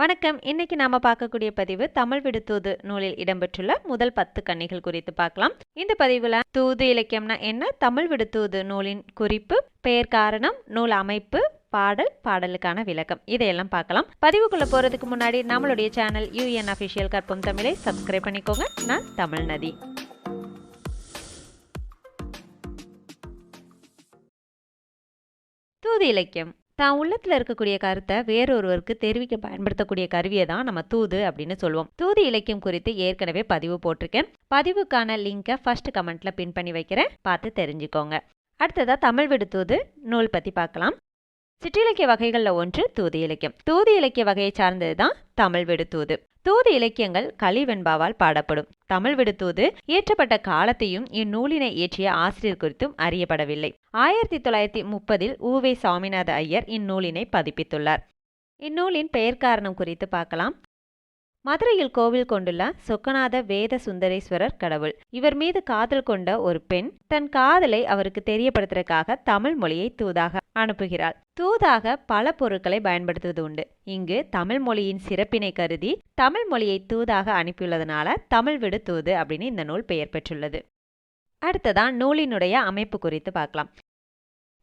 வணக்கம். இன்னைக்கு நாம பார்க்கக்கூடிய பதிவு தமிழ் விடுதூது நூலில் இடம்பெற்றுள்ள முதல் பத்து கன்னிகள் குறித்து பார்க்கலாம். இந்த பதிவுல தூது இலக்கியம்னா என்ன தமிழ் விடுதூது நூலின் குறிப்பு பெயர் காரணம் நூல் அமைப்பு பாடல் பாடலுக்கான விளக்கம். இதையெல்லாம் பார்க்கலாம். பதிவுக்குள்ள போறதுக்கு முன்னாடி நம்மளுடைய சேனல் யூஎன் அஃபிஷியல் கற்பம் தமிழை சப்ஸ்கிரைப் பண்ணிக்கோங்க. நான் தமிழ் நதி. தூது இலக்கியம். தான் உள்ளத்தில் இருக்கக்கூடிய கருத்தை வேறொருவருக்கு தெரிவிக்க பயன்படுத்தக்கூடிய கருவியை தான் நம்ம தூது அப்படின்னு சொல்லுவோம் தூது இலக்கியம் குறித்து ஏற்கனவே பதிவு போட்டிருக்கேன். பதிவுக்கான லிங்கை ஃபர்ஸ்ட் கமெண்ட்ல பின் பண்ணி வைக்கிறேன். பார்த்து தெரிஞ்சுக்கோங்க. அடுத்ததாக தமிழ் விடு தூது நூல் பற்றி பார்க்கலாம். சிற்றிலக்கிய வகைகளில் ஒன்று தூது இலக்கியம். தூது இலக்கிய வகையை சார்ந்தது தான் தமிழ் விடுத்தூது தூது. தூது இலக்கியங்கள் கலிவெண்பாவால் பாடப்படும். தமிழ் விடுத்தூது இயற்றப்பட்ட காலத்தையும் இந்நூலினை இயற்றிய ஆசிரியர் குறித்தும் அறியப்படவில்லை. ஆயிரத்தி தொள்ளாயிரத்தி முப்பதில் ஊவே சாமிநாத ஐயர் இந்நூலினை பதிப்பித்துள்ளார். இந்நூலின் பெயர் காரணம் குறித்து பார்க்கலாம். மதுரையில் கோவில் கொண்டுள்ள சொக்கநாத வேத சுந்தரேஸ்வரர் கடவுள். இவர் மீது காதல் கொண்ட ஒரு பெண் தன் காதலை அவருக்கு தெரியப்படுத்துறதுக்காக தமிழ் மொழியை தூதாக அனுப்புகிறாள். தூதாக பல பொருட்களை பயன்படுத்துவது உண்டு. இங்கு தமிழ் மொழியின் சிறப்பினை கருதி தமிழ் மொழியை தூதாக அனுப்பியுள்ளதுனால தமிழ் விடு தூது அப்படின்னு இந்த நூல் பெயர் பெற்றுள்ளது. அடுத்ததான் நூலினுடைய அமைப்பு குறித்து பார்க்கலாம்.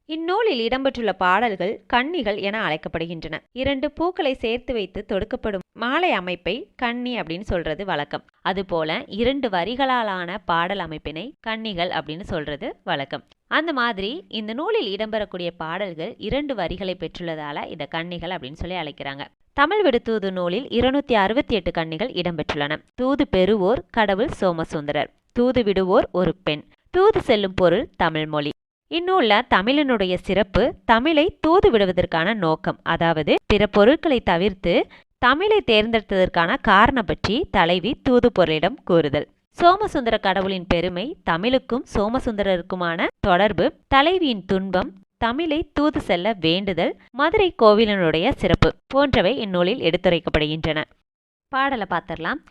இந்நூலில் இடம்பெற்றுள்ள பாடல்கள் கன்னிகள் என அழைக்கப்படுகின்றன. இரண்டு பூக்களை சேர்த்து வைத்து தொடுக்கப்படும் மாலை அமைப்பை கன்னி அப்படின்னு சொல்றது வழக்கம். அதுபோல இரண்டு வரிகளாலான பாடல் அமைப்பினை கன்னிகள் அப்படின்னு சொல்றது வழக்கம். அந்த மாதிரி இந்த நூலில் இடம்பெறக்கூடிய பாடல்கள் இரண்டு வரிகளை பெற்றுள்ளதால இதை கன்னிகள் அப்படின்னு சொல்லி அழைக்கிறாங்க. தமிழ் விடுதூது நூலில் இருநூத்தி அறுபத்தி எட்டு கன்னிகள் இடம்பெற்றுள்ளன. தூது பெறுவோர் கடவுள் சோமசுந்தரர். தூது விடுவோர் ஒரு பெண். தூது செல்லும் பொருள் தமிழ் மொழி. இந்நூலில் தமிழனுடைய சிறப்பு தமிழை தூது விடுவதற்கான நோக்கம். அதாவது பிற பொருட்களை தவிர்த்து தமிழை தேர்ந்தெடுத்ததற்கான காரணம் பற்றி தலைவி தூது பொருளிடம் கூறுதல். சோமசுந்தர கடவுளின் பெருமை தமிழுக்கும் சோமசுந்தரருக்குமான தொடர்பு தலைவியின் துன்பம் தமிழை தூது செல்ல வேண்டுதல் மதுரை கோவிலனுடைய சிறப்பு போன்றவை இந்நூலில் எடுத்துரைக்கப்படுகின்றன. பாடலை பார்த்துடலாம்.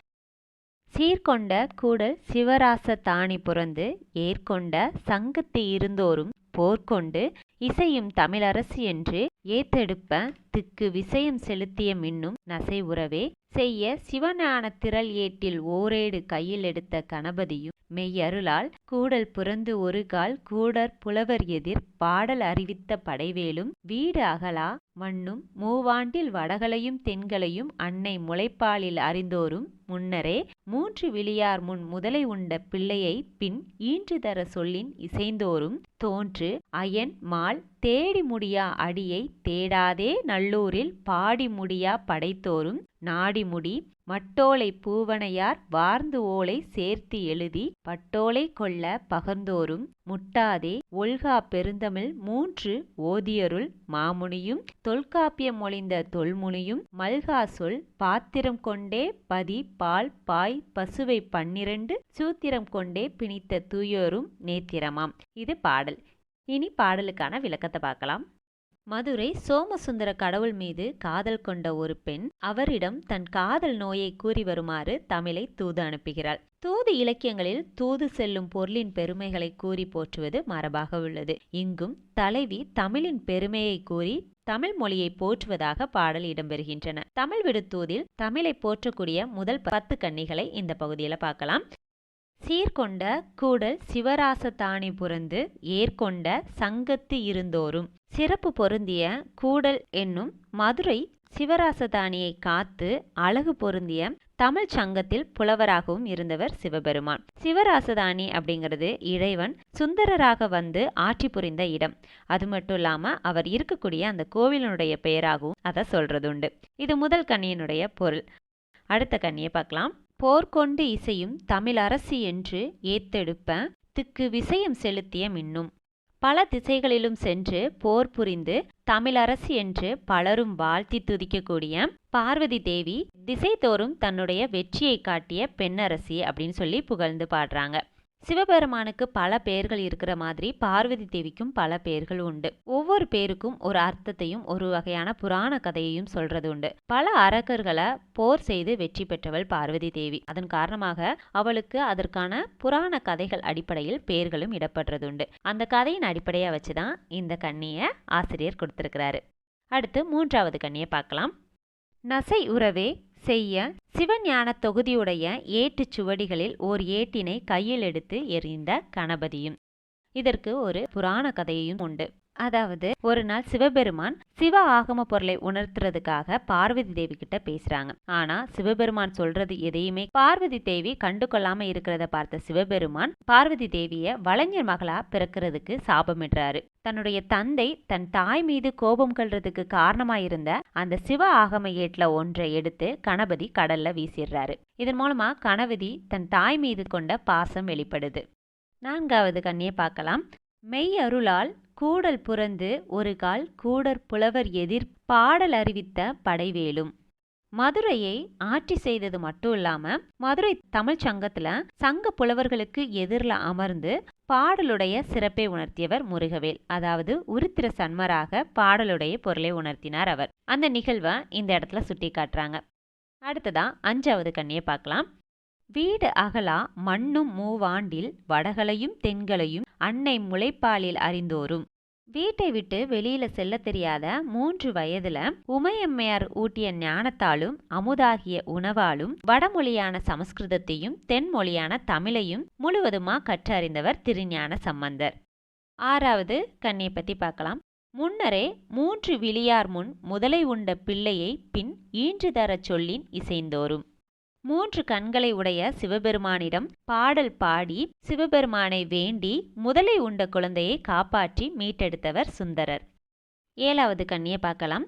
சீர்கொண்ட கூடல் சிவராச தானி புறந்து ஏற்கொண்ட சங்கத்து இருந்தோறும் போர்க்கொண்டு இசையும் தமிழரசு என்று ஏத்தெடுப்ப திக்கு விசயம் செலுத்திய மின்னும் நசை உறவே செய்ய சிவஞான திரள் ஏட்டில் ஓரேடு கையில் எடுத்த கணபதியும் மெய்யருளால் கூடல் புறந்து ஒரு கால் கூடற் புலவர் எதிர் பாடல் அறிவித்த படைவேலும் வீடு அகலா மண்ணும் மூவாண்டில் வடகளையும் தென்களையும் அன்னை முளைப்பாலில் அறிந்தோரும் முன்னரே மூன்று விழியார் முன் முதலை உண்ட பிள்ளையை பின் ஈன்று தர சொல்லின் இசைந்தோரும் தோன்று அயன் மால் தேடி முடியா அடியை தேடாதே நல்லூரில் பாடி முடியா படைத்தோரும் நாடிமுடி மட்டோலை பூவனையார் வார்ந்து ஓலை சேர்த்து எழுதி பட்டோலை கொள்ள பகர்ந்தோரும் முட்டாதே ஒல்கா பெருந்தமிழ் மூன்று ஓதியருள் மாமுனியும் தொல்காப்பியம் மொழிந்த தொல்முனியும் மல்கா சொல் பாத்திரம் கொண்டே பதி பால் பாய் பசுவை பன்னிரண்டு சூத்திரம் கொண்டே பிணித்த தூயோரும் நேத்திரமாம். இது பாடல். இனி பாடலுக்கான விளக்கத்தை பார்க்கலாம். மதுரை சோமசுந்தர கடவுள் மீது காதல் கொண்ட ஒரு பெண் அவரிடம் தன் காதல் நோயை கூறி வருமாறு தமிழை தூது அனுப்புகிறாள். தூது இலக்கியங்களில் தூது செல்லும் பொருளின் பெருமைகளை கூறி போற்றுவது மரபாக உள்ளது. இங்கும் தலைவி தமிழின் பெருமையை கூறி தமிழ் மொழியை போற்றுவதாக பாடல் இடம்பெறுகின்றன. தமிழ் விடுத்தூதில் தமிழை போற்றக்கூடிய முதல் பத்து கன்னிகளை இந்த பகுதியில் பார்க்கலாம். சீர்கொண்ட கூடல் சிவராசத்தானி புரந்து ஏற்கொண்ட சங்கத்து இருந்தோரும் சிறப்பு பொருந்திய கூடல் என்னும் மதுரை சிவராசதானியை காத்து அழகு பொருந்திய தமிழ் சங்கத்தில் புலவராகவும் இருந்தவர் சிவபெருமான். சிவராசதானி அப்படிங்கிறது இறைவன் சுந்தரராக வந்து ஆட்சி புரிந்த இடம். அது மட்டும் இல்லாம அவர் இருக்கக்கூடிய அந்த கோவிலினுடைய பெயராகவும் அதை சொல்றதுண்டு. இது முதல் கண்ணியினுடைய பொருள். அடுத்த கண்ணியை பார்க்கலாம். போர்க்கொண்டு இசையும் தமிழரசி என்று ஏத்தெடுப்ப திக்கு விசயம் செலுத்திய மின்னும். பல திசைகளிலும் சென்று போர் புரிந்து தமிழரசி என்று பலரும் வாழ்த்தி துதிக்கக்கூடிய பார்வதி தேவி திசைதோறும் தன்னுடைய வெற்றியை காட்டிய பெண்ணரசி அப்படின்னு சொல்லி புகழ்ந்து பாடுறாங்க. சிவபெருமானுக்கு பல பெயர்கள் இருக்கிற மாதிரி பார்வதி தேவிக்கும் பல பெயர்கள் உண்டு. ஒவ்வொரு பேருக்கும் ஒரு அர்த்தத்தையும் ஒரு வகையான புராண கதையையும் சொல்றது உண்டு. பல அரக்கர்களை போர் செய்து வெற்றி பெற்றவள் பார்வதி தேவி. அதன் காரணமாக அவளுக்கு அதற்கான புராண கதைகள் அடிப்படையில் பெயர்களும் இடப்படுறது உண்டு. அந்த கதையின் அடிப்படையா வச்சுதான் இந்த கண்ணியை ஆசிரியர் கொடுத்திருக்கிறாரு. அடுத்து மூன்றாவது கண்ணியை பார்க்கலாம். நசை உறவே செய்ய சிவஞான தொகுதியுடைய ஏட்டுச் சுவடிகளில் ஓர் ஏட்டினை கையில் எடுத்து எறிந்த கணபதியும். இதற்கு ஒரு புராண கதையும் உண்டு. அதாவது ஒரு நாள் சிவபெருமான் சிவ ஆகம பொருளை உணர்த்துறதுக்காக பார்வதி தேவி கிட்ட பேசுறாங்க. ஆனா சிவபெருமான் சொல்றது எதையுமே பார்வதி தேவி கண்டு கொள்ளாம இருக்கிறத பார்த்த சிவபெருமான் பார்வதி தேவிய வளைஞர் மகளா பிறக்கிறதுக்கு சாபமிடுறாரு. தன்னுடைய தந்தை தன் தாய் மீது கோபம் கொள்றதுக்கு காரணமாயிருந்த அந்த சிவ ஆகம ஏட்ல ஒன்றை எடுத்து கணபதி கடல்ல வீசிடுறாரு. இதன் மூலமா கணபதி தன் தாய் மீது கொண்ட பாசம் வெளிப்படுது. நான்காவது கண்ணியை பார்க்கலாம். மெய் அருளால் கூடல் புறந்து ஒரு கால் கூடற் புலவர் எதிர் பாடல் அறிவித்த படைவேலும். மதுரையை ஆட்சி செய்தது மட்டும் இல்லாம மதுரை தமிழ் சங்கத்துல சங்க புலவர்களுக்கு எதிரில் அமர்ந்து பாடலுடைய சிறப்பை உணர்த்தியவர் முருகவேல். அதாவது உருத்திர சன்மராக பாடலுடைய பொருளை உணர்த்தினார் அவர். அந்த நிகழ்வை இந்த இடத்துல சுட்டி காட்டுறாங்க. அடுத்ததா அஞ்சாவது கண்ணியை பார்க்கலாம். வீடு அகலா மண்ணும் மூவாண்டில் வடகளையும் தென்களையும் அன்னை முளைப்பாலில் அறிந்தோரும். வீட்டை விட்டு வெளியில செல்ல தெரியாத மூன்று வயதுல உமையம்மையார் ஊட்டிய ஞானத்தாலும் அமுதாகிய உணவாலும் வடமொழியான சமஸ்கிருதத்தையும் தென்மொழியான தமிழையும் முழுவதுமா கற்றறிந்தவர் திருஞான சம்பந்தர். ஆறாவது கண்ணியை பத்தி பார்க்கலாம். முன்னரே மூன்று விழியார் முன் முதலை உண்ட பிள்ளையை பின் ஈன்று தரச் சொல்லின் இசைந்தோறும் மூன்று கண்களை உடைய சிவபெருமானிடம் பாடல் பாடி சிவபெருமானை வேண்டி முதலை உண்ட குழந்தையை காப்பாற்றி மீட்டெடுத்தவர் சுந்தரர். ஏழாவது கண்ணியை பார்க்கலாம்.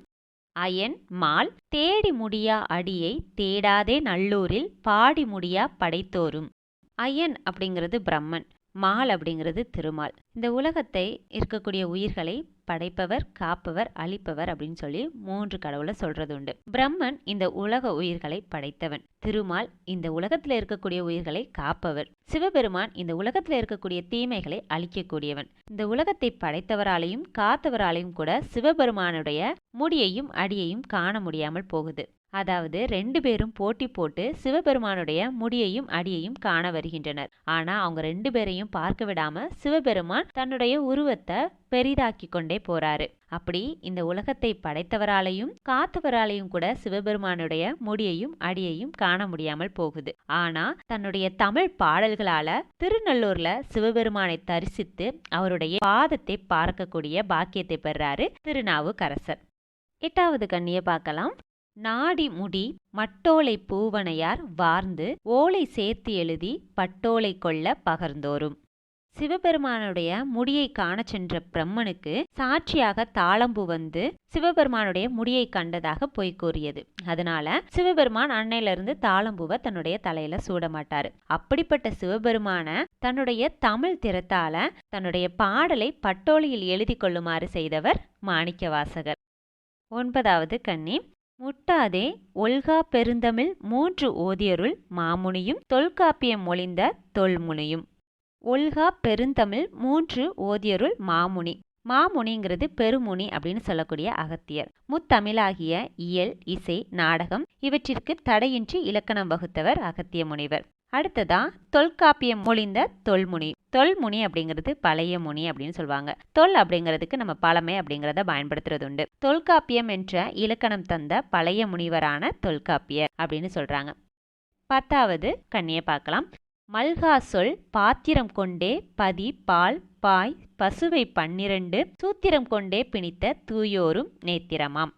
அயன் மால் தேடி முடியா அடியை தேடாதே நல்லூரில் பாடி முடியா படைத்தோரும். அயன் அப்படிங்கிறது பிரம்மன் மால் அப்படிங்கிறது திருமால். இந்த உலகத்தை இருக்கக்கூடிய உயிர்களை படைப்பவர் காப்பவர் அழிப்பவர் அப்படின்னு சொல்லி மூன்று கடவுளை சொல்றது உண்டு. பிரம்மன் இந்த உலக உயிர்களை படைத்தவன். திருமால் இந்த உலகத்துல இருக்கக்கூடிய உயிர்களை காப்பவர். சிவபெருமான் இந்த உலகத்துல இருக்கக்கூடிய தீமைகளை அழிக்கக்கூடியவன். இந்த உலகத்தை படைத்தவராலையும் காத்தவராலையும் கூட சிவபெருமானுடைய முடியையும் அடியையும் காண முடியாமல் போகுது. அதாவது ரெண்டு பேரும் போட்டி போட்டு சிவபெருமானுடைய முடியையும் அடியையும் காண வருகின்றனர். ஆனா அவங்க ரெண்டு பேரையும் பார்க்க விடாம சிவபெருமான் தன்னுடைய உருவத்தை பெரிதாக்கி கொண்டே போறாரு. அப்படி இந்த உலகத்தை படைத்தவராலையும் காத்தவராலையும் கூட சிவபெருமானுடைய முடியையும் அடியையும் காண முடியாமல் போகுது. ஆனா தன்னுடைய தமிழ் பாடல்களால திருநள்ளூர்ல சிவபெருமானை தரிசித்து அவருடைய பாதத்தை பார்க்கக்கூடிய பாக்கியத்தை பெறாரு திருநாவுக்கரசர். எட்டாவது கண்ணியை பார்க்கலாம். நாடி முடி மட்டோலை பூவனையார் வார்ந்து ஓலை சேர்த்து எழுதி பட்டோலை கொள்ள பகர்ந்தோரும் சிவபெருமானுடைய முடியை காண சென்ற பிரம்மனுக்கு சாட்சியாக தாளம்பு வந்து சிவபெருமானுடைய முடியை கண்டதாக பொய் கூறியது. அதனால சிவபெருமான் அன்னையிலிருந்து தாளம்பூவை தன்னுடைய தலையில சூட மாட்டாரு அப்படிப்பட்ட சிவபெருமான தன்னுடைய தமிழ் திறத்தால தன்னுடைய பாடலை பட்டோலியில் எழுதி கொள்ளுமாறு செய்தவர் மாணிக்கவாசகர். ஒன்பதாவது கன்னி. முட்டாதே ஒல்கா பெருந்தமிழ் மூன்று ஓதியருள் மாமுனியும் தொல்காப்பியம் மொழிந்த தொல்முனியும். ஒல்கா பெருந்தமிழ் மூன்று ஓதியருள் மாமுனி. மாமுனிங்கிறது பெருமுனி அப்படின்னு சொல்லக்கூடிய அகத்தியர். முத்தமிழாகிய இயல் இசை நாடகம் இவற்றிற்கு தடையின்றி இலக்கணம் வகுத்தவர் அகத்திய முனிவர். அடுத்ததா தொல்காப்பியம் மொழிந்த தொல்முனி. தொல்முனி அப்படிங்கிறது பழைய முனி அப்படின்னு சொல்லுவாங்க. தொல் அப்படிங்கிறதுக்கு நம்ம பழமை அப்படிங்கிறத பயன்படுத்துறது உண்டு தொல்காப்பியம் என்ற இலக்கணம் தந்த பழைய முனிவரான தொல்காப்பியர் அப்படின்னு சொல்றாங்க. பத்தாவது கண்ணியை பார்க்கலாம். மல்கா சொல் பாத்திரம் கொண்டே பதி பால் பாய் பசுவை பன்னிரண்டு சூத்திரம் கொண்டே பிணித்த தூயோரும் நேத்திரமாம்.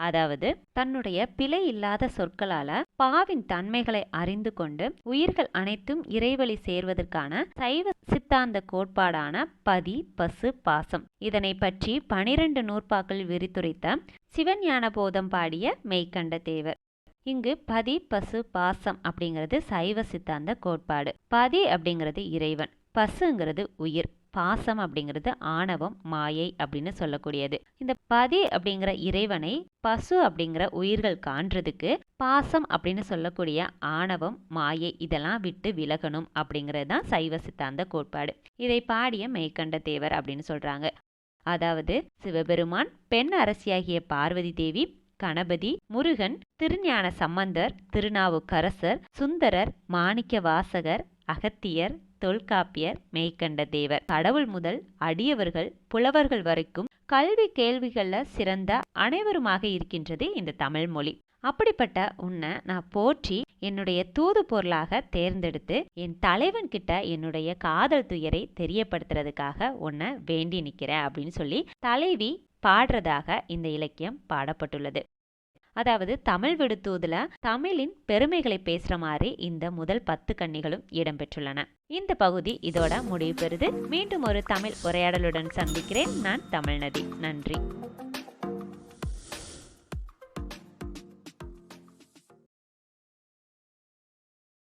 அதாவது தன்னுடைய பிழை இல்லாத சொற்களால பாவின் தன்மைகளை அறிந்து கொண்டு உயிர்கள் அனைத்தும் இறைவழி சேர்வதற்கான சைவ சித்தாந்த கோட்பாடான பதி பசு பாசம். இதனை பற்றி பனிரெண்டு நூற்பாக்கள் விரித்துரைத்த சிவஞான போதம் பாடிய மெய்கண்ட தேவர் இங்கு பதி பசு பாசம் அப்படிங்கிறது சைவ சித்தாந்த கோட்பாடு. பதி அப்படிங்கிறது இறைவன். பசுங்கிறது உயிர். பாசம் அப்படிங்கிறது ஆணவம் மாயை அப்படின்னு சொல்லக்கூடியது. இந்த பதி அப்படிங்கிற இறைவனை பசு அப்படிங்கிற உயிர்கள் காண்றதுக்கு பாசம் அப்படின்னு சொல்லக்கூடிய ஆணவம் மாயை இதெல்லாம் விட்டு விலகணும் அப்படிங்கிறது தான் சைவ சித்தாந்த கோட்பாடு. இதை பாடிய மெய்கண்ட தேவர் அப்படின்னு சொல்றாங்க. அதாவது சிவபெருமான் பெண் அரசியாகிய பார்வதி தேவி கணபதி முருகன் திருஞான சம்பந்தர் திருநாவுக்கரசர் சுந்தரர் மாணிக்க வாசகர் அகத்தியர் தொல்காப்பியர் மெய்கண்ட தேவர் கடவுள் முதல் அடியவர்கள் புலவர்கள் வரைக்கும் கல்வி கேள்விகளில் சிறந்த அனைவருமாக இருக்கின்றது இந்த தமிழ் மொழி. அப்படிப்பட்ட உன்னை நான் போற்றி என்னுடைய தூது பொருளாக தேர்ந்தெடுத்து என் தலைவன் கிட்ட என்னுடைய காதல் துயரை தெரியப்படுத்துறதுக்காக உன்னை வேண்டி நிற்கிறேன் அப்படின்னு சொல்லி தலைவி பாடுறதாக இந்த இலக்கியம் பாடப்பட்டுள்ளது. அதாவது தமிழ் விடுத்தூதில் தமிழின் பெருமைகளை பேசுற மாதிரி இந்த முதல் பத்து கன்னிகளும் இடம்பெற்றுள்ளன. இந்த பகுதி இதோட முடிவு பெறுது. மீண்டும் ஒரு தமிழ் உரையாடலுடன் சந்திக்கிறேன். நான் தமிழ்நதி நன்றி.